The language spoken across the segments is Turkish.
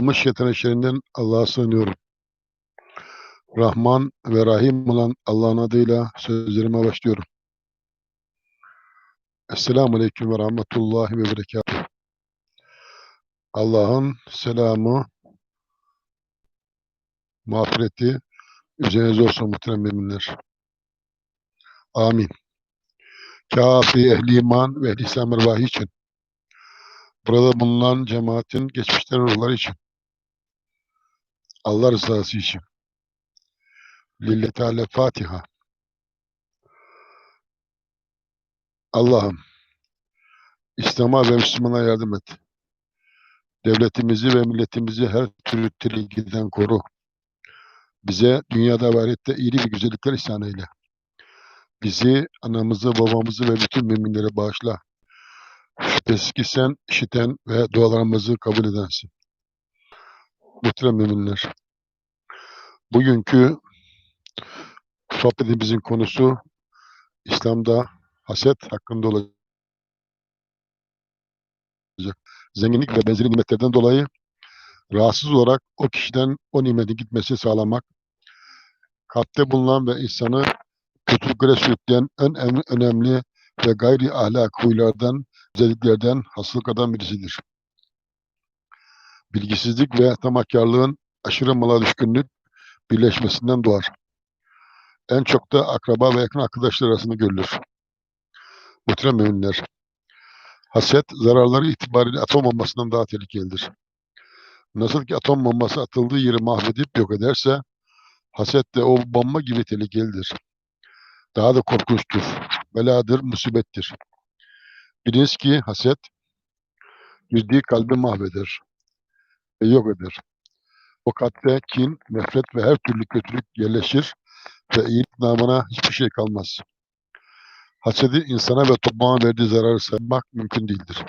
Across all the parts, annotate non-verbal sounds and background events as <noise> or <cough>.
Ama şeytanın şerrinden Allah'a sığınıyorum. Rahman ve Rahim olan Allah'ın adıyla sözlerime başlıyorum. Esselamu Aleyküm ve Rahmetullahi ve Berekatuhu. Allah'ın selamı, mağfireti üzerinize olsun muhterem müminler. Amin. Kafi ehli iman ve ehli İslam için. Burada bulunan cemaatin geçmişlerin ruhları için. Allah rızası için. Lillahi Teala Fatiha. Allah'ım İslam'a ve Müslümana yardım et. Devletimizi ve milletimizi her türlü tehlikeden koru. Bize dünyada ve ahirette iyilik ve güzellikler ihsan eyle. Bizi, anamızı, babamızı ve bütün müminleri bağışla. Şüphesiz ki sen işiten ve dualarımızı kabul edensin. Muhterem müminler. Bugünkü sohbetimizin konusu İslam'da haset hakkında olacak. Zenginlik ve benzeri nimetlerden dolayı rahatsız olarak o kişiden o nimetin gitmesi sağlamak, kalpte bulunan ve insanı kötülüklere sürükleyen en önemli ve gayri ahlak huylardan, özelliklerden, hastalıklardan birisidir. Bilgisizlik ve tamahkarlığın aşırı mala düşkünlük birleşmesinden doğar. En çok da akraba ve yakın arkadaşlar arasında görülür. Muhterem müminler, haset zararları itibariyle atom bombasından daha tehlikelidir. Nasıl ki atom bombası atıldığı yeri mahvedip yok ederse, haset de o bomba gibi tehlikelidir. Daha da korkunçtur. Beladır, musibettir. Biliniz ki haset, girdiği kalbi mahveder ve yok eder. O kalpte kin, nefret ve her türlü kötülük yerleşir ve iyilik namına hiçbir şey kalmaz. Hasedi insana ve topluma verdiği zararı saymak mümkün değildir.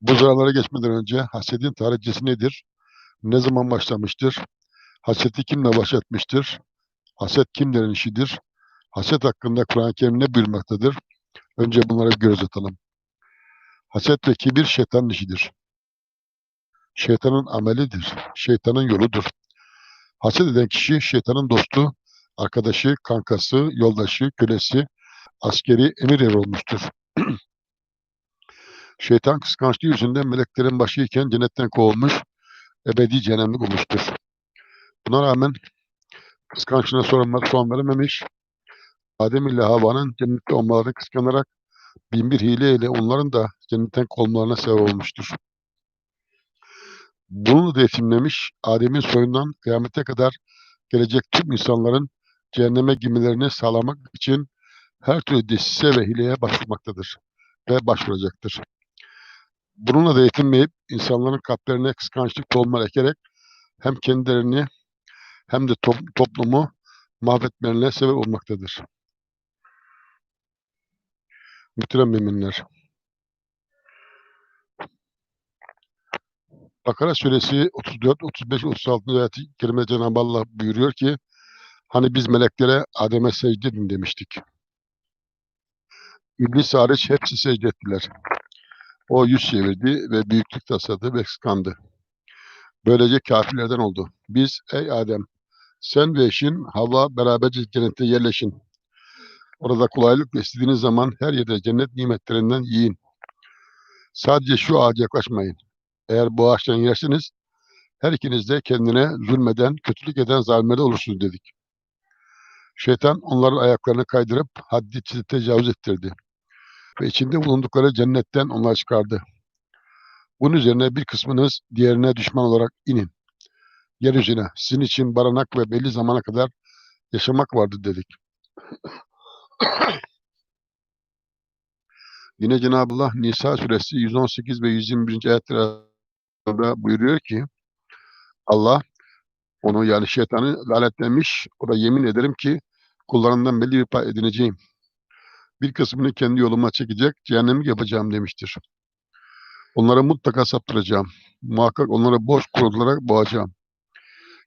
Bu zararlara geçmeden önce hasedin tarihçesi nedir? Ne zaman başlamıştır? Haseti kimle başlatmıştır? Haset kimlerin işidir? Haset hakkında Kur'an-ı Kerim ne buyurmaktadır? Önce bunlara bir göz atalım. Haset ve kibir şeytanın işidir. Şeytanın amelidir. Şeytanın yoludur. Haset eden kişi şeytanın dostu, arkadaşı, kankası, yoldaşı, kölesi, askeri emir eri olmuştur. <clears throat> Şeytan kıskançlığı yüzünden meleklerin başıyken cennetten kovulmuş, ebedi cehennemlik olmuştur. Buna rağmen kıskançlığına son, son verememiş, Adem ile Havva'nın cennette olmalarını kıskanarak bin bir hile ile onların da cennetten kovulmalarına sebep olmuştur. Bunu da yetimlemiş, Adem'in soyundan kıyamete kadar gelecek tüm insanların cehenneme girmelerini sağlamak için her türlü desise ve hileye başvurmaktadır ve başvuracaktır. Bununla da yetinmeyip insanların kalplerine kıskançlık tohumlar ekerek hem kendilerini hem de to toplumu mahvetmelerine sebep olmaktadır. Muhterem müminler. Bakara suresi 34, 35, 36. ayet-i kerime Cenab-ı Allah buyuruyor ki hani biz meleklere Adem'e secde edin demiştik. İblis hariç hepsi secde ettiler. O yüz çevirdi ve büyüklük tasladı ve kıskandı. Böylece kafirlerden oldu. Biz ey Adem sen ve eşin Havva beraberce cennette yerleşin. Orada kolaylıkla istediğiniz zaman her yerde cennet nimetlerinden yiyin. Sadece şu ağaca yaklaşmayın. Eğer bu ağaçtan yerseniz her ikiniz de kendine zulmeden, kötülük eden zalimlerde olursunuz dedik. Şeytan onların ayaklarını kaydırıp haddi tecavüz ettirdi. Ve içinde bulundukları cennetten onları çıkardı. Bunun üzerine bir kısmınız diğerine düşman olarak inin. Yeryüzüne sizin için barınak ve belli zamana kadar yaşamak vardı dedik. <clears throat> Yine Cenab-ı Allah Nisa suresi 118 ve 121. ayetlerinde buyuruyor ki Allah onu yani şeytanı lanetlemiş. O da yemin ederim ki kullarından belli bir pay edineceğim. Bir kısmını kendi yoluma çekecek, cehennemi yapacağım demiştir. Onları mutlaka saptıracağım. Muhakkak onları boş kurularak boğacağım.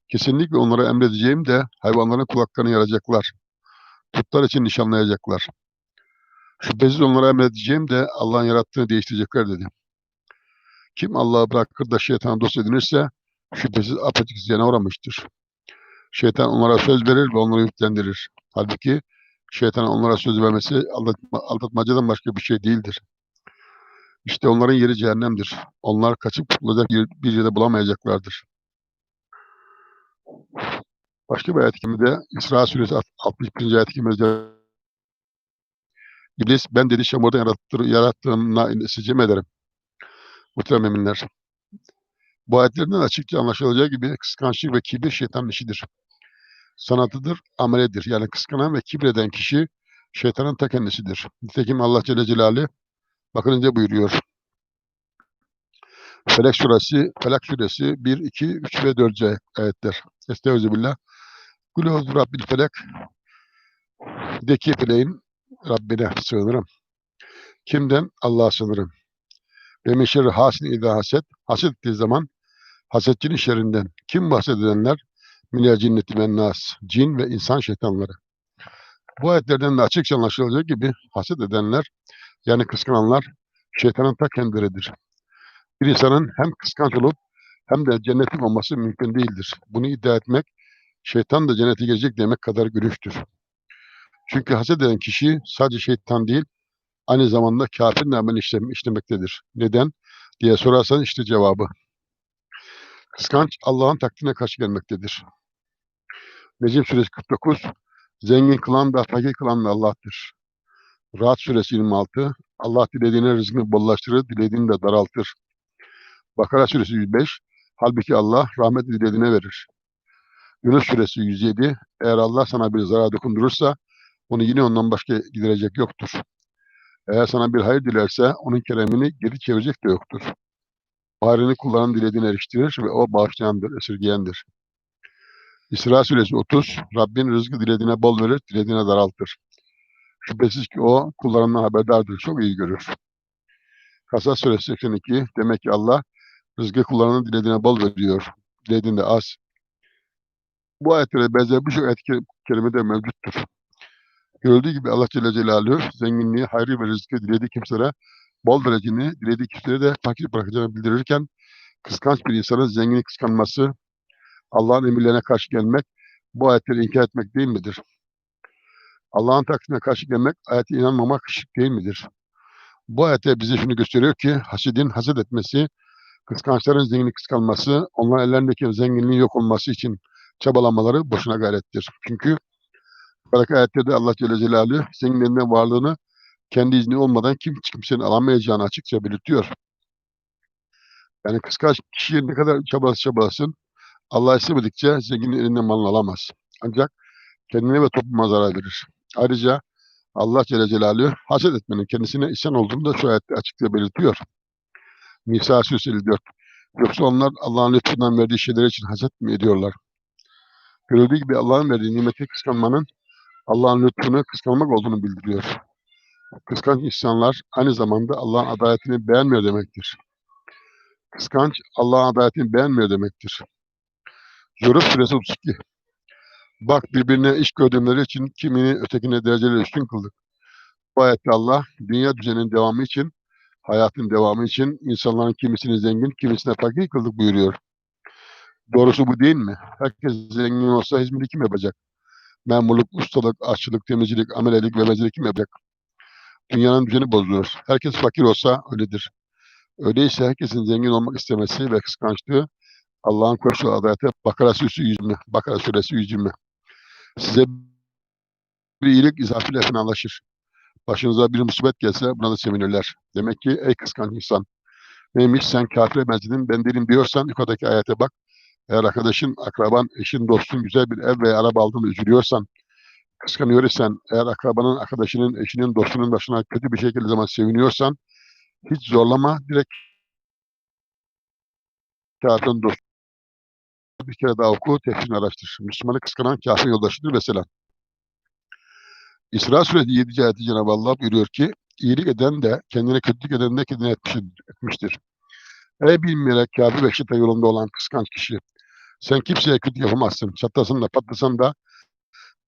Kesinlikle onlara emredeceğim de hayvanların kulaklarını yaracaklar. Putlar için nişanlayacaklar. Şüphesiz onlara emredeceğim de Allah'ın yarattığını değiştirecekler dedi. Kim Allah'ı bırakır da şeytana dost edinirse şüphesiz apaçık ziyana uğramıştır. Şeytan onlara söz verir ve onları yüklendirir. Halbuki şeytan onlara söz vermesi aldatma, aldatmacadan başka bir şey değildir. İşte onların yeri cehennemdir. Onlar kaçıp kurtulacak bir yerde bulamayacaklardır. Başka bir ayet-i kerimede İsra suresi 61. ayet-i kerimede İblis ben dedi yarattır, yarattığımla secim ederim. Muhterem eminler. Bu ayetlerden açıkça anlaşılacağı gibi kıskançlık ve kibir şeytanın işidir. Sanatıdır, ameledir. Yani kıskanan ve kibreden kişi şeytanın ta kendisidir. Nitekim Allah Celle Celaluhu bakın ne buyuruyor. Felak suresi, Felak suresi 1, 2, 3 ve 4. ay- ayetler. Estağfirullah. Kul huzu rabbil felak. De ki feleğin Rabbine sığınırım. Kimden? Allah'a sığınırım. Ve hasin idâ haset. Haset ettiği zaman hasetçinin şerrinden. Kim bahsedenler? Minel cinneti ve nas. Cin ve insan şeytanları. Bu ayetlerden de açıkça anlaşılacağı gibi haset edenler yani kıskananlar şeytanın ta kendileridir. Bir insanın hem kıskanç olup hem de cennetin olması mümkün değildir. Bunu iddia etmek şeytan da cennete girecek demek kadar gülüştür. Çünkü haset eden kişi sadece şeytan değil aynı zamanda kafir namını işlem, işlemektedir. Neden? diye sorarsan işte cevabı. Kıskanç Allah'ın takdirine karşı gelmektedir. Necim suresi 49 Zengin kılan da fakir kılan da Allah'tır. Rahat suresi 26 Allah dilediğine rızkını bollaştırır, dilediğini de daraltır. Bakara suresi 105 Halbuki Allah rahmet dilediğine verir. Yunus suresi 107 Eğer Allah sana bir zarar dokundurursa onu yine ondan başka giderecek yoktur. Eğer sana bir hayır dilerse onun keremini geri çevirecek de yoktur. Baharını kullanan dilediğine eriştirir ve o bağışlayandır, esirgeyendir. İsra suresi 30 Rabbin rızkı dilediğine bol verir, dilediğine daraltır. Şüphesiz ki o kullarından haberdardır, çok iyi görür. Kasas suresi 82 Demek ki Allah rızkı kullarının dilediğine bol veriyor, dilediğinde az. Bu ayetlere benzer birçok ayet-i kerim- kerime de mevcuttur. Görüldüğü gibi Allah Celle Celaluhu zenginliği, hayrı ve rızkı dilediği kimselere bol vereceğini, dilediği kimselere de fakir bırakacağını bildirirken kıskanç bir insanın zengini kıskanması, Allah'ın emirlerine karşı gelmek, bu ayetleri inkar etmek değil midir? Allah'ın takdirine karşı gelmek, ayete inanmamak şirk değil midir? Bu ayette bize şunu gösteriyor ki hasidin haset etmesi, kıskançların zengini kıskanması, onların ellerindeki zenginliğin yok olması için çabalamaları boşuna gayrettir. Çünkü Yukarıdaki ayette Allah Celle Celaluhu zenginlerinden varlığını kendi izni olmadan kim kimsenin alamayacağını açıkça belirtiyor. Yani kıskanç kişi ne kadar çabalası çabalasın Allah istemedikçe zenginin elinden malını alamaz. Ancak kendine ve topluma zarar verir. Ayrıca Allah Celle Celaluhu haset etmenin kendisine isyan olduğunu da şu ayette açıkça belirtiyor. Nisa suresi 54. Yoksa onlar Allah'ın lütfundan verdiği şeyler için haset mi ediyorlar? Görüldüğü gibi Allah'ın verdiği nimeti kıskanmanın Allah'ın lütfunu kıskanmak olduğunu bildiriyor. Kıskanç insanlar aynı zamanda Allah'ın adaletini beğenmiyor demektir. Kıskanç Allah'ın adaletini beğenmiyor demektir. Zoruf suresi 32. Bak birbirine iş gördüğümleri için kimini ötekine dereceleri üstün kıldık. Bu ayette Allah dünya düzeninin devamı için, hayatın devamı için insanların kimisini zengin, kimisine fakir kıldık buyuruyor. Doğrusu bu değil mi? Herkes zengin olsa hizmeti kim yapacak? Memurluk, ustalık, aşçılık, temizcilik, amelelik ve vezirlik kim yapacak? Dünyanın düzeni bozulur. Herkes fakir olsa öyledir. Öyleyse herkesin zengin olmak istemesi ve kıskançlığı Allah'ın koşulu adalete Bakara suresi 120. Bakara suresi 120. Size bir iyilik izafıyla fenalaşır. Başınıza bir musibet gelse buna da sevinirler. Demek ki ey kıskanç insan. Neymiş sen kafire benzedin ben değilim diyorsan yukarıdaki ayete bak. Eğer arkadaşın, akraban, eşin, dostun güzel bir ev veya araba aldığını üzülüyorsan, kıskanıyor isen, eğer akrabanın, arkadaşının, eşinin, dostunun başına kötü bir geldiği zaman seviniyorsan, hiç zorlama, direkt kafirin dostu. Bir kere daha oku, tefsirini araştır. Müslümanı kıskanan kafir yoldaşıdır mesela. İsra suresi 7. ayeti Cenab-ı Allah buyuruyor ki, iyilik eden de, kendine kötülük eden de kendine etmiş, etmiştir. Ey bilmeyerek kafir ve şeytan yolunda olan kıskanç kişi, sen kimseye kötü yapamazsın. Çatlasan da patlasan da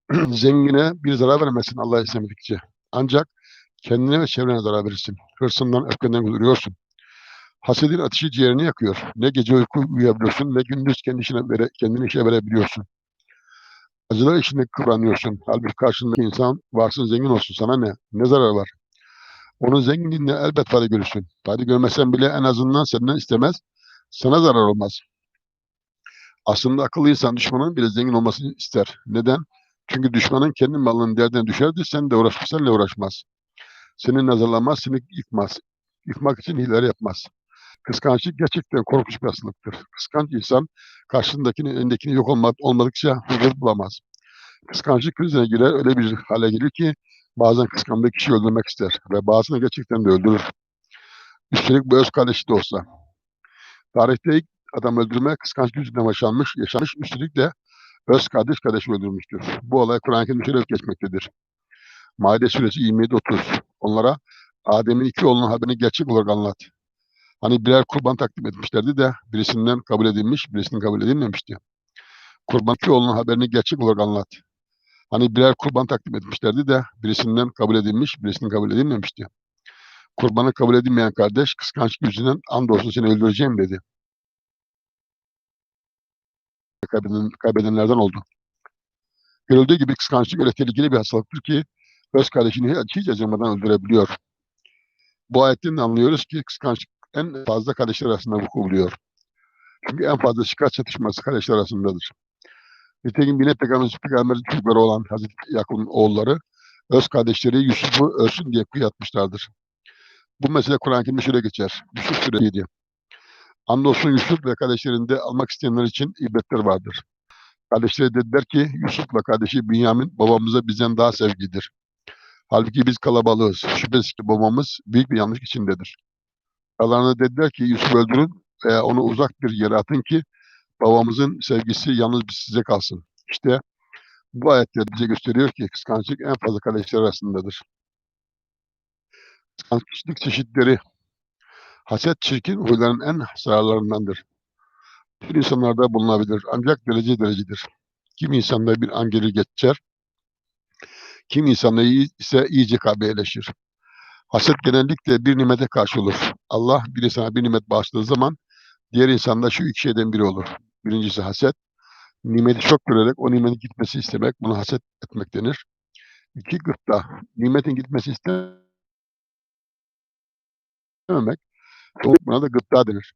<clears throat> zengine bir zarar veremezsin Allah istemedikçe. Ancak kendine ve çevrene zarar verirsin. Hırsından, öfkenden kuduruyorsun. Hasedin ateşi ciğerini yakıyor. Ne gece uyku uyuyabiliyorsun ne gündüz kendi işine vere, kendini işe verebiliyorsun. Acılar içinde kıvranıyorsun. Halbuki karşındaki insan varsın zengin olsun sana ne? Ne zararı var? Onun zenginliğinde elbet fayda görürsün. Fayda görmesen bile en azından senden istemez. Sana zarar olmaz. Aslında akıllı insan düşmanın bile zengin olmasını ister. Neden? Çünkü düşmanın kendi malının derdine düşerdi, sen de uğraşmaz, uğraşmaz. Seni nazarlamaz, seni yıkmaz. Yıkmak için hileler yapmaz. Kıskançlık gerçekten korkunç bir hastalıktır. Kıskanç insan karşısındakinin elindekini yok olma, olmadıkça huzur bulamaz. Kıskançlık krizine girer, öyle bir hale gelir ki bazen kıskandığı kişiyi öldürmek ister ve bazısını gerçekten de öldürür. Üstelik bu öz kardeşi de olsa. Tarihte ilk adam öldürme kıskançlık yüzünden yaşanmış, yaşanmış üstelik de öz kardeş kardeşi öldürmüştür. Bu olay Kur'an-ı Kerim'de şöyle geçmektedir. Maide suresi 27-30. Onlara Adem'in iki oğlunun haberini gerçek olarak anlat. Hani birer kurban takdim etmişlerdi de birisinden kabul edilmiş, birisinin kabul edilmemişti. Kurban iki oğlunun haberini gerçek olarak anlat. Hani birer kurban takdim etmişlerdi de birisinden kabul edilmiş, birisinin kabul edilmemişti. Kurbanı kabul edilmeyen kardeş kıskançlık yüzünden andolsun seni öldüreceğim dedi. Kaybeden, kaybedenlerden oldu. Görüldüğü gibi kıskançlık öyle tehlikeli bir hastalıktır ki öz kardeşini hiç acımadan öldürebiliyor. Bu ayetten anlıyoruz ki kıskançlık en fazla kardeşler arasında vuku buluyor. Çünkü en fazla çıkar çatışması kardeşler arasındadır. Nitekim yine Peygamber Peygamber'in çocukları olan Hazreti Yakup'un oğulları öz kardeşleri Yusuf'u ölsün diye kıyatmışlardır. Bu mesele Kur'an-ı Kerim'de şöyle geçer. Yusuf Suresi Andolsun Yusuf ve kardeşlerinde almak isteyenler için ibretler vardır. Kardeşleri dediler ki Yusuf'la kardeşi Bünyamin babamıza bizden daha sevgidir. Halbuki biz kalabalığız. Şüphesiz ki babamız büyük bir yanlış içindedir. Aralarında dediler ki Yusuf öldürün veya onu uzak bir yere atın ki babamızın sevgisi yalnız size kalsın. İşte bu ayetler bize gösteriyor ki kıskançlık en fazla kardeşler arasındadır. Kıskançlık çeşitleri haset çirkin huyların en zararlarındandır. Bütün insanlarda bulunabilir ancak derece derecedir. Kim insanda bir an gelir geçer, kim insanda ise iyice kabiyeleşir. Haset genellikle bir nimete karşı olur. Allah bir insana bir nimet bağışladığı zaman diğer insanda şu iki şeyden biri olur. Birincisi haset. Nimeti çok görerek o nimetin gitmesi istemek, bunu haset etmek denir. İki gıpta. Nimetin gitmesi istememek, buna da gıpta denir.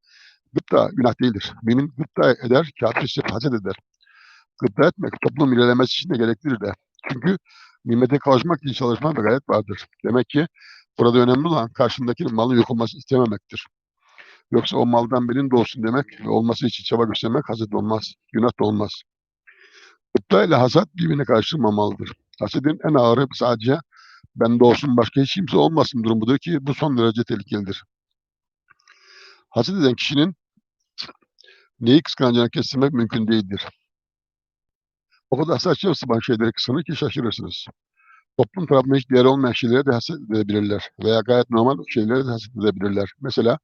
Gıpta günah değildir. Mümin gıpta eder, kafir ise haset eder. Gıpta etmek toplum ilerlemesi için de gereklidir de. Çünkü nimete kavuşmak için çalışma ve gayret vardır. Demek ki burada önemli olan karşındakinin malın yok olması istememektir. Yoksa o maldan benim de olsun demek ve olması için çaba göstermek haset olmaz, günah da olmaz. Gıpta ile hasat birbirine karıştırmamalıdır. Hasedin en ağırı sadece bende olsun başka hiç kimse olmasın durumudur ki bu son derece tehlikelidir. Haset eden kişinin neyi kıskanacağını kestirmek mümkün değildir. O kadar saçma sapan şeyleri kıskanır ki şaşırırsınız. Toplum tarafından hiç değer olmayan şeylere de haset edebilirler. Veya gayet normal şeylere de haset edebilirler. Mesela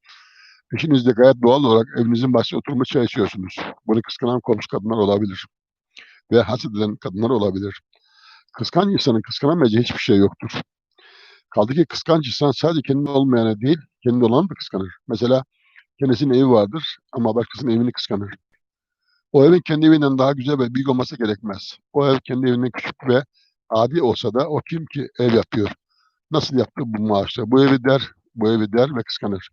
eşinizle gayet doğal olarak evinizin bahçesinde oturmuş çay içiyorsunuz. Bunu kıskanan komşu kadınlar olabilir. Veya haset eden kadınlar olabilir. Kıskanç insanın kıskanamayacağı hiçbir şey yoktur. Kaldı ki kıskanç insan sadece kendi olmayanı değil, kendi olanı da kıskanır. Mesela kendisinin evi vardır ama başkasının evini kıskanır. O evin kendi evinden daha güzel ve büyük olması gerekmez. O ev kendi evinden küçük ve adi olsa da o kim ki ev yapıyor? Nasıl yaptı bu maaşla? Bu evi der, bu evi der ve kıskanır.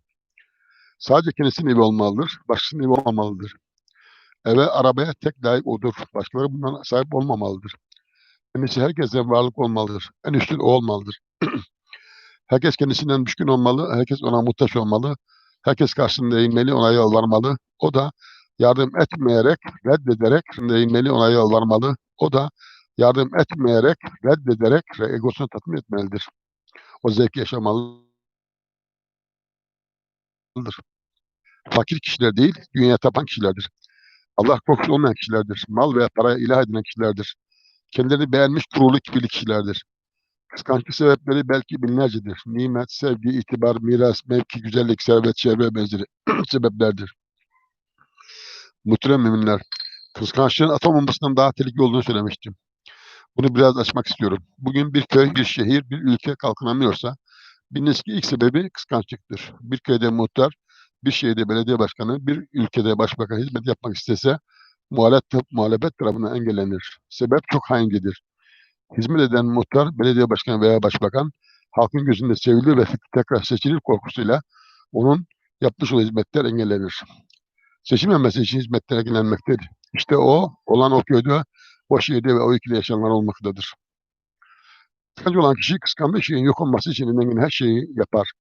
Sadece kendisinin evi olmalıdır, başkasının evi olmamalıdır. Eve, arabaya tek layık odur. Başkaları bundan sahip olmamalıdır. Kendisi herkesten varlık olmalıdır. En üstün o olmalıdır. <clears throat> Herkes kendisinden düşkün olmalı, herkes ona muhtaç olmalı. Herkes karşısında eğilmeli, ona yalvarmalı. O da yardım etmeyerek, reddederek eğilmeli, ona yalvarmalı. O da yardım etmeyerek, reddederek ve egosunu tatmin etmelidir. O zevki yaşamalıdır. Fakir kişiler değil, dünyaya tapan kişilerdir. Allah korkusu olmayan kişilerdir. Mal veya paraya ilah edinen kişilerdir. Kendilerini beğenmiş kurulu kibirli kişilerdir. Kıskançlık sebepleri belki binlercedir. Nimet, sevgi, itibar, miras, mevki, güzellik, servet, çevre benzeri <clears throat> sebeplerdir. Muhterem müminler, kıskançlığın atom bombasından daha tehlikeli olduğunu söylemiştim. Bunu biraz açmak istiyorum. Bugün bir köy, bir şehir, bir ülke kalkınamıyorsa, biliniz ki ilk sebebi kıskançlıktır. Bir köyde muhtar, bir şehirde belediye başkanı, bir ülkede başbakan hizmet yapmak istese muhalefet, muhalefet tarafından engellenir. Sebep çok haincedir. Hizmet eden muhtar, belediye başkanı veya başbakan halkın gözünde sevilir ve tekrar seçilir korkusuyla onun yapmış olduğu hizmetler engellenir. Seçilmemesi için hizmetler engellenmektedir. İşte o, olan o köyde, o şehirde ve o ülkede yaşayanlar olmaktadır. Kıskancı olan kişi kıskandığı şeyin yok olması için elinden her şeyi yapar.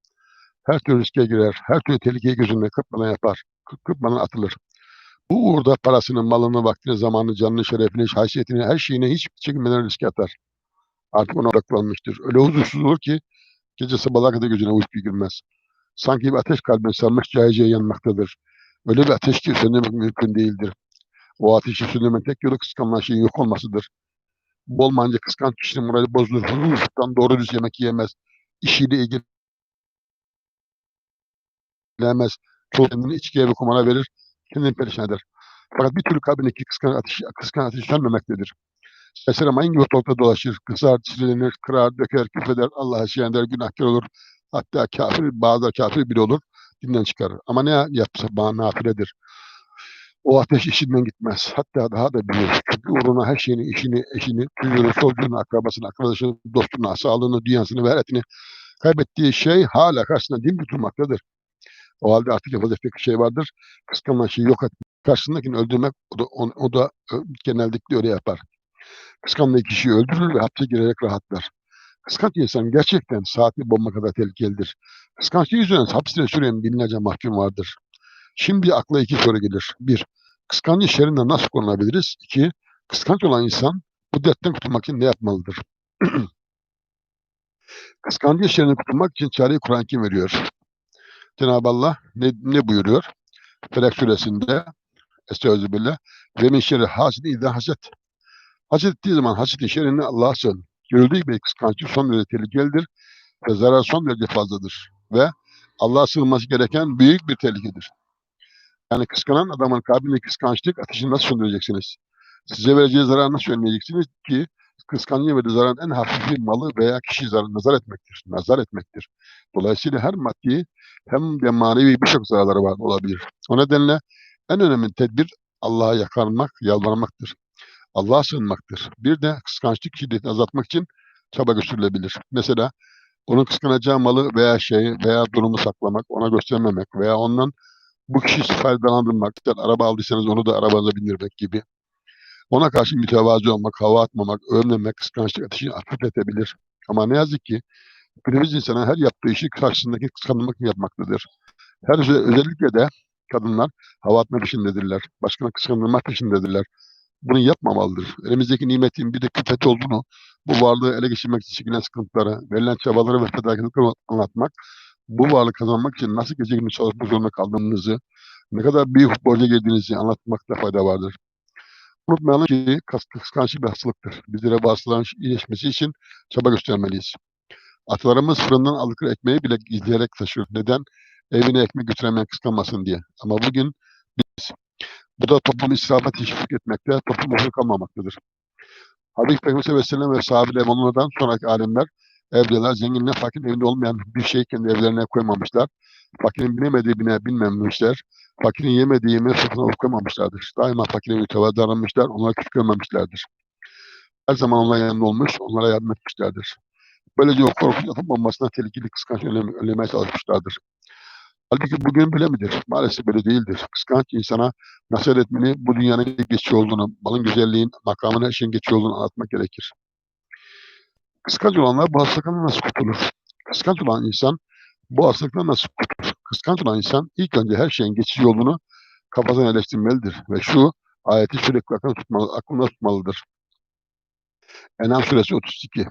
Her türlü riske girer, her türlü tehlikeyi gözünde kırpmadan yapar, kı- kırpmadan atılır. Bu uğurda parasını, malını, vaktini, zamanını, canını, şerefini, haysiyetini, her şeyini hiç çekinmeden riske atar. Artık ona odaklanmıştır. Öyle huzursuz olur ki gece sabahlara kadar gözüne uyku girmez. Sanki bir ateş kalbine sarmış cahilce yanmaktadır. Öyle bir ateş ki söndürmek mümkün değildir. O ateşi söndürmenin tek yolu kıskanılan şeyin yok olmasıdır. Bu olmayınca kıskanç kişinin morali bozulur. Huzursuzluktan doğru düz yemek yiyemez. İşiyle ilgilenemez. Çoğu kendini içkiye ve kumara verir. Kendini perişan eder. Fakat bir türlü kalbindeki kıskan ateşi, kıskan ateşi sönmemektedir. Serseri mayın gibi ortalıkta dolaşır. Kızar, çizilenir, kırar, döker, küfreder, Allah'a şiyan der, günahkar olur. Hatta kafir, bazıları kafir bile olur. Dinden çıkarır. Ama ne yapsa bana nafiledir. O ateş işinden gitmez. Hatta daha da büyür. Çünkü uğruna her şeyini, işini, eşini, çocuğunu, solcuğunu, akrabasını, arkadaşını, dostunu, sağlığını, dünyasını ve hayatını kaybettiği şey hala karşısında din tutulmaktadır. O halde artık yapacak tek bir şey vardır. Kıskanılan şeyi yok etmek. Karşısındakini öldürmek o da, o, o da genellikle öyle yapar. Kıskandığı kişiyi öldürür ve hapse girerek rahatlar. Kıskanç insan gerçekten saatli bomba kadar tehlikelidir. Kıskançlığı yüzünden hapiste süren binlerce mahkum vardır. Şimdi akla iki soru gelir. Bir, kıskanç şerrinden nasıl korunabiliriz? İki, kıskanç olan insan bu dertten kurtulmak için ne yapmalıdır? <clears throat> Kıskanç şerrinden kurtulmak için çareyi Kur'an kim veriyor? Cenab-ı Allah ne, ne buyuruyor? Felak suresinde Estağfirullah ve min şerri hasidin idâ haset. Haset ettiği zaman hasetin şerrini Allah'a sığın. Görüldüğü gibi kıskançlık son derece tehlikelidir ve zarar son derece fazladır. Ve Allah'a sığınması gereken büyük bir tehlikedir. Yani kıskanan adamın kalbindeki kıskançlık ateşini nasıl söndüreceksiniz? Size vereceği zararı nasıl önleyeceksiniz ki kıskançlığı verdiği zararın en hafifi malı veya kişi zararı nazar etmektir. Nazar etmektir. Dolayısıyla her maddi hem de manevi birçok zararları var olabilir. O nedenle en önemli tedbir Allah'a yakarmak, yalvarmaktır. Allah'a sığınmaktır. Bir de kıskançlık şiddetini azaltmak için çaba gösterilebilir. Mesela onun kıskanacağı malı veya şeyi veya durumu saklamak, ona göstermemek veya ondan bu kişiyi faydalandırmak, araba aldıysanız onu da arabanıza bindirmek gibi. Ona karşı mütevazı olmak, hava atmamak, övmemek, kıskançlık ateşini hafifletebilir. Ama ne yazık ki günümüz insana her yaptığı işi karşısındaki kıskanmak yapmaktadır. Her özel- özellikle de kadınlar hava atma peşindedirler. Başkana kıskandırmak peşindedirler. Bunu yapmamalıdır. Elimizdeki nimetin bir de külfet olduğunu, bu varlığı ele geçirmek için çekilen sıkıntıları, verilen çabaları ve fedakarlıkları anlatmak, bu varlığı kazanmak için nasıl gece gündüz çalışmak zorunda kaldığınızı, ne kadar büyük borca girdiğinizi anlatmakta fayda vardır. Unutmayalım ki kıskançlık bir hastalıktır. Bizlere hastalığın iyileşmesi için çaba göstermeliyiz. Atalarımız fırından aldıkları ekmeği bile gizleyerek taşıyor. Neden? Evine ekmek götüremeyen kıskanmasın diye. Ama bugün biz, bu da toplumu israfa teşvik etmekte, toplum huzur kalmamaktadır. Habib Peygamber Aleyhisselam ve sahabeler onlardan sonraki alimler, evliyalar, zenginler, fakirin evinde olmayan bir şeyi kendi evlerine koymamışlar. Fakirin bilemediği bine bilmemişler. Fakirin yemediği yemeği sofrasına koymamışlardır. Daima fakire mütevazı davranmışlar, onlara küçük görmemişlerdir. Her zaman onlara yanında olmuş, onlara yardım etmişlerdir. Böylece o korkunç atom bombasına tehlikeli kıskanç önleme, önlemeye çalışmışlardır. Halbuki bugün böyle midir? Maalesef böyle değildir. Kıskanç insana nasihat etmeni bu dünyanın geçici olduğunu, malın güzelliğin, makamın her şeyin geçici olduğunu anlatmak gerekir. Kıskanç olanlar bu hastalıktan nasıl kurtulur? Kıskanç olan insan bu hastalıktan nasıl kurtulur? Kıskanç olan insan ilk önce her şeyin geçici olduğunu kafasına yerleştirmelidir ve şu ayeti sürekli aklında, tutmalı, aklında tutmalıdır. Enam suresi 32.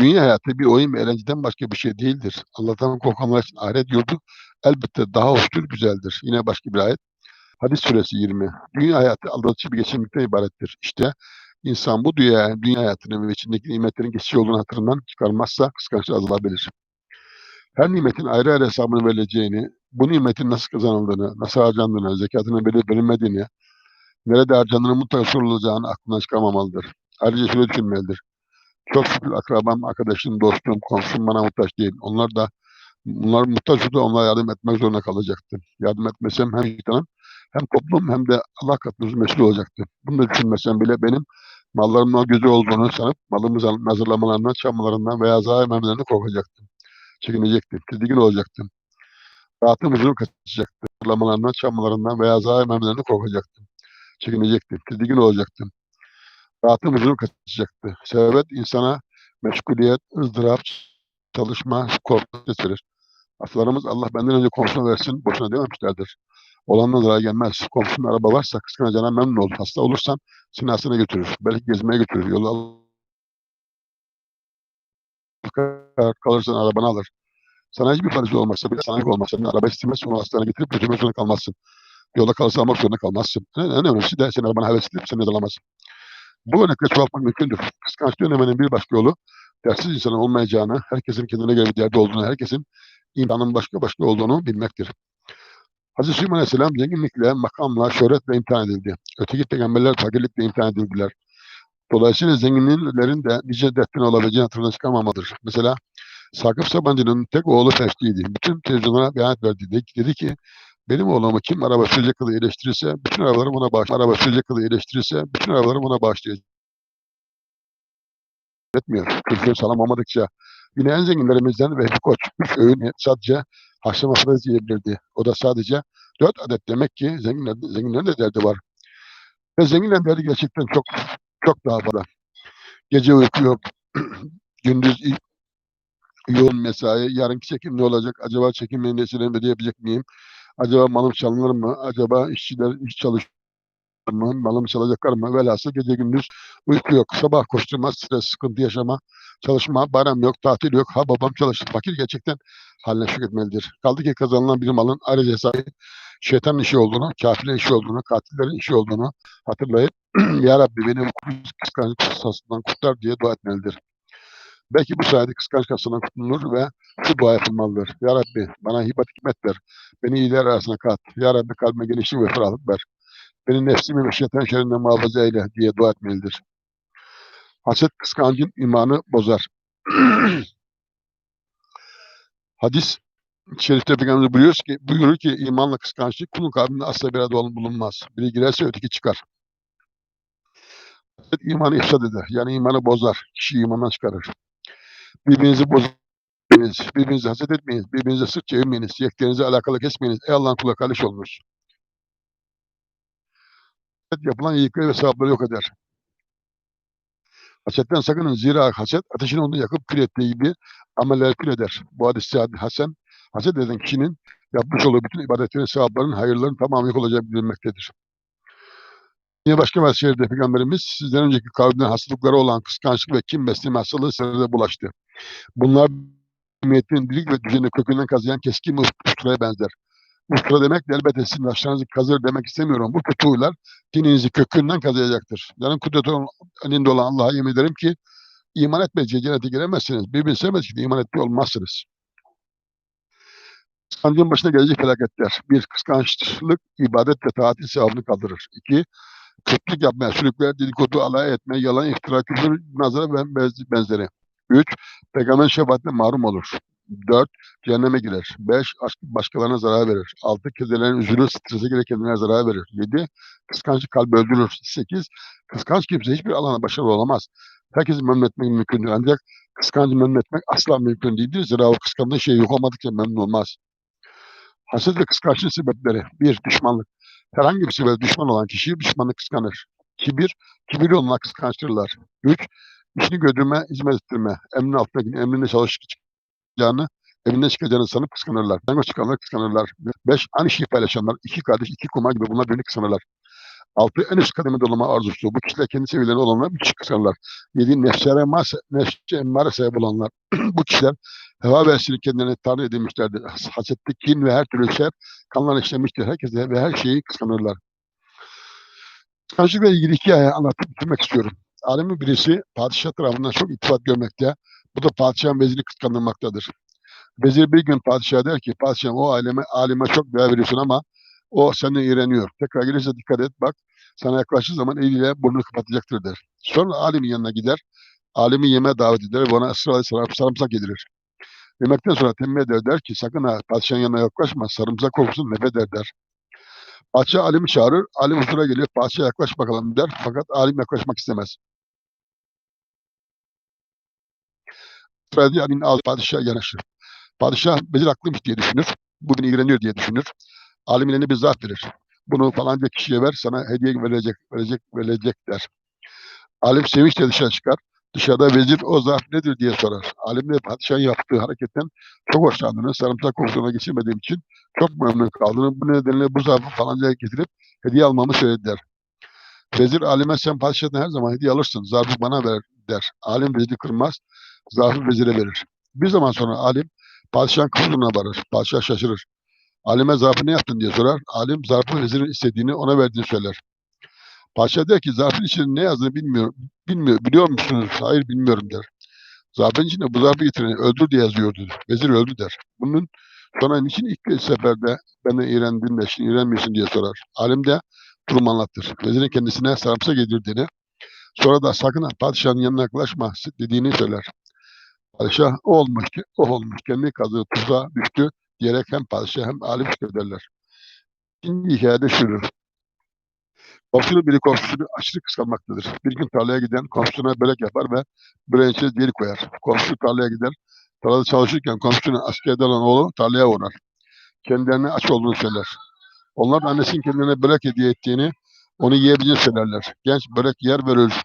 Dünya hayatı bir oyun ve eğlenceden başka bir şey değildir. Allah'tan korkanlar için ahiret yurdu elbette daha hoştur, güzeldir. Yine başka bir ayet. Hadis suresi 20. Dünya hayatı aldatıcı bir geçimlikten ibarettir. İşte insan bu dünya, dünya hayatının ve içindeki nimetlerin geçici olduğunu hatırından çıkarmazsa kıskançlığı azalabilir. Her nimetin ayrı ayrı hesabını verileceğini, bu nimetin nasıl kazanıldığını, nasıl harcandığını, zekatının verip verilmediğini, nerede harcandığını mutlaka sorulacağını aklından çıkarmamalıdır. Ayrıca şöyle düşünmelidir. Çok şükür akrabam, arkadaşım, dostum, komşum bana muhtaç değil. Onlar da Bunlar muhtaç oldu, onlara yardım etmek zorunda kalacaktı. Yardım etmesem hem vicdanım hem toplum hem de Allah katında mesul olacaktı. Bunu da düşünmesem bile benim mallarımın güzel olduğunu sanıp malımızı hazırlamalarından, çalmalarından veya zayi memnunlarını korkacaktım. Çekinecektim, tedirgin olacaktım. Rahatım huzuru kaçacaktı. Hazırlamalarından, çalmalarından veya zayi memnunlarını korkacaktım. Çekinecektim, tedirgin olacaktım. Rahatım huzuru kaçacaktı. Sebebet insana meşguliyet, ızdırap, çalışma, korku getirir. Atalarımız Allah benden önce komşuna versin, boşuna dememişlerdir. Olanla zarar gelmez. Komşunun araba varsa kıskanacağına memnun ol. Hasta olursan sinasına götürür. Belki gezmeye götürür. Yola kalırsan arabanı alır. Sana hiçbir parası olmazsa bile sana olmazsa bile araba istemez sonra hastaneye getirip götürmek zorunda kalmazsın. Yolda kalırsa almak zorunda kalmazsın. En, en önemlisi de senin arabana heves edip seni alamazsın. Bu örnekle çoğaltmak mümkündür. Kıskançlığı önlemenin bir başka yolu dersiz insanın olmayacağını, herkesin kendine göre bir derdi olduğunu, herkesin imtihanın başka başka olduğunu bilmektir. Hazreti Süleyman Aleyhisselam zenginlikle, makamla, şöhretle imtihan edildi. Öteki peygamberler fakirlikle imtihan edildiler. Dolayısıyla zenginlerin de nice dertlerine olabileceğini hatırına çıkamamadır. Mesela Sakıp Sabancı'nın tek oğlu Feşli'ydi. Bütün televizyonlara beyan verdi. Dedi, ki benim oğlumu kim araba sürecek kadar eleştirirse bütün arabalarım ona bağış. Araba sürecek kadar eleştirirse bütün arabalarım ona bağışlayacak. Etmiyor. Kültür salam olmadıkça. Yine en zenginlerimizden Vehbi Koç. Üç öğün sadece haşlama fırız yiyebilirdi. O da sadece dört adet demek ki zenginler, zenginlerin de derdi var. Ve zenginlerin derdi gerçekten çok çok daha fazla. Gece uyku yok. <clears throat> Gündüz yoğun mesai. Yarınki çekim ne olacak? Acaba çekim endişelerini ödeyebilecek miyim? Acaba malım çalınır mı? Acaba işçiler iş çalışır mı? Malım çalacaklar mı? Velhasıl gece gündüz uyku yok. Sabah koşturma, stres, sıkıntı yaşama, çalışma, bayram yok, tatil yok. Ha babam çalıştı. Fakir gerçekten haline şükretmelidir. Kaldı ki kazanılan bir malın ayrıca hesabı şeytanın işi olduğunu, kafirlerin işi olduğunu, katillerin işi olduğunu hatırlayıp <clears throat> Ya Rabbi beni bu kıskanç kısasından kurtar diye dua etmelidir. Belki bu sayede kıskanç kasından kurtulur ve şu dua yapılmalıdır. Ya Rabbi bana hibat hikmet ver. Beni iyiler arasına kat. Ya Rabbi kalbime genişlik ve ferahlık ver. Beni nefsimi ve şeytan şerrinden muhafaza eyle diye dua etmelidir. Haset kıskancın imanı bozar. <clears throat> Hadis şerifte Peygamberimiz buyuruyor ki, buyurur ki imanla kıskançlık kulun kalbinde asla bir arada bulunmaz. Biri girerse öteki çıkar. Haset imanı ifsad eder. Yani imanı bozar. Kişi imandan çıkarır. Birbirinizi bozmayınız. Birbirinizi haset etmeyiniz. Birbirinize sırt çevirmeyiniz. Yeklerinize alakalı kesmeyiniz. Ey Allah'ın kulu kardeş olmuş. Yapılan iyilikleri ve sevapları yok eder. Hasetten sakının. Zira haset ateşin onu yakıp kül ettiği gibi ameller kül eder. Bu hadis-i hasen, haset eden kişinin yapmış olduğu bütün ibadetlerin, sevapların, hayırların tamamı yok olacağı bilinmektedir. Yine başka bir şehirde Peygamberimiz sizden önceki kavimden hastalıkları olan kıskançlık ve kim besleme hastalığı size bulaştı. Bunlar cemiyetin dilik ve düzeni kökünden kazıyan keskin bir usturaya benzer. Ustura demek de elbette sizin yaşlarınızı kazır demek istemiyorum. Bu kötü huylar dininizi kökünden kazıyacaktır. Yani kudret elinde olan Allah'a yemin ederim ki iman etmeyince cennete giremezsiniz. Birbirini sevmedikçe iman etmiş olmazsınız. Kıskancın başına gelecek felaketler. Bir, kıskançlık ibadet ve taatin sevabını kaldırır. İki, kötülük yapmaya sürükler, dedikodu, alay etme, yalan, iftira, küfür, nazara ve benzeri. 3. Peygamber şefaatine mahrum olur. 4. Cehenneme girer. 5. Başkalarına zarar verir. 6. Kedelerin üzülür, strese girer, kendine zarar verir. 7. Kıskançlık kalbi öldürür. 8. Kıskanç kimse hiçbir alana başarılı olamaz. Herkesi memnun etmek mümkündür. Ancak kıskancı memnun etmek asla mümkün değildir. Zira o kıskandığı şey yok olmadıkça memnun olmaz. Haset ve kıskançlığın sebepleri. 1. Düşmanlık. Herhangi bir sebeple düşman olan kişi düşmanlık kıskanır. Kibir, kibirli olmak kıskançtırlar. 3. İşini gördüğüme hizmet ettirme. Emrin altındakinin emrinde çalışacağını, evinden çıkacağını sanıp kıskanırlar. Tango çıkanlar kıskanırlar. 5. Aynı şeyi paylaşanlar. iki kardeş, iki kuma gibi bunlar birbirini kıskanırlar. 6. En üst kademede olma arzusu. Bu kişiler kendi seviyelerinde olanlar bir kişi kıskanırlar. 7. Nefsere nefse emmare sahip olanlar. <clears throat> bu kişiler heva versini kendilerine tanrı edilmişlerdir. Hasetlik, kin ve her türlü şer kanlarına işlemiştir. Herkese ve her şeyi kıskanırlar. Kıskançlıkla ilgili hikaye anlatıp bitirmek istiyorum. Alemin birisi padişah tarafından çok ittifak görmekte. Bu da padişahın vezirini kıskandırmaktadır. Vezir bir gün padişah der ki padişahım o aleme, alime çok değer veriyorsun ama o senden iğreniyor. Tekrar gelirse dikkat et bak sana yaklaştığı zaman eliyle burnunu kapatacaktır der. Sonra alimin yanına gider. Alimi yemeğe davet eder ve ona ısrarla sarımsak yedirir. Yemekten sonra tembih eder der ki sakın ha padişahın yanına yaklaşma sarımsak kokusu nefret eder der. Padişah Alim'i çağırır. Alim huzura gelir. Padişah yaklaş bakalım der. Fakat Alim yaklaşmak istemez. Sırada Alim al padişah yanaşır. Padişah Vezir haklıymış diye düşünür. Bu beni ilgileniyor diye düşünür. Alimin eline bir zarf verir. Bunu falanca kişiye ver sana hediye verecek, verecek, verecek der. Alim sevinçle dışarı çıkar. Dışarıda vezir o zarf nedir diye sorar. Alim de padişahın yaptığı hareketten çok hoşlandığını, sarımsak kokusuna geçirmediğim için çok memnun kaldığını, bu nedenle bu zarfı falanca getirip hediye almamı söyledi der. Vezir alime sen padişahdan her zaman hediye alırsın, zarfı bana ver der. Alim veziri kırmaz, zarfı vezire verir. Bir zaman sonra alim padişahın kızına varır. Padişah şaşırır. Alime zarfı ne yaptın diye sorar. Alim zarfı vezirin istediğini ona verdiğini söyler. Padişah der ki zarfın içinde ne yazdığını bilmiyorum. Bilmiyor, biliyor musunuz? Hayır bilmiyorum der. Zarfın içinde bu zarfı getireni öldür diye yazıyordu. Vezir öldü der. Bunun sonra niçin ilk seferde benden iğrendin de şimdi iğrenmiyorsun diye sorar. Alim de durumu anlatır. Vezirin kendisine sarımsak yedirdiğini, sonra da sakın padişahın yanına yaklaşma dediğini söyler. Padişah olmuş o olmuş. Kendi kazığı tuzağa düştü diyerek hem padişah hem alim şükrederler. İkinci hikayede şudur. Komşunun biri komşusunu aşırı kıskanmaktadır. Bir gün tarlaya giden komşusuna börek yapar ve böreğin içine dil koyar. Komşu tarlaya gider. Tarlada çalışırken komşunun askerde olan oğlu tarlaya uğrar. Kendilerine aç olduğunu söyler. Onlar annesinin kendilerine börek hediye ettiğini, onu yiyebileceğini söylerler. Genç börek yer ve ölür.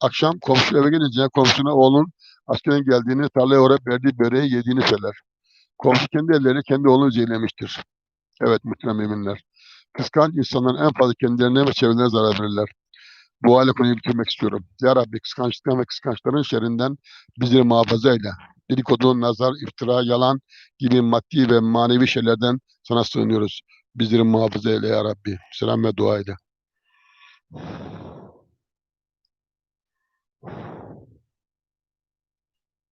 Akşam komşu eve gelince komşuna oğlun askerden geldiğini, tarlaya uğrayıp verdiği böreği yediğini söyler. Komşu kendi elleri kendi oğlunu zehirlemiştir. Evet muhterem müminler. Kıskanç insanların en fazla kendilerine ve çevrelerine zarar verirler. Bu aile konuyu bitirmek istiyorum. Ya Rabbi kıskançlıktan ve kıskançların şerrinden bizleri muhafaza eyle. Dedikodu, nazar, iftira, yalan gibi maddi ve manevi şeylerden sana sığınıyoruz. Bizleri muhafaza eyle ya Rabbi. Selam ve dua eyle.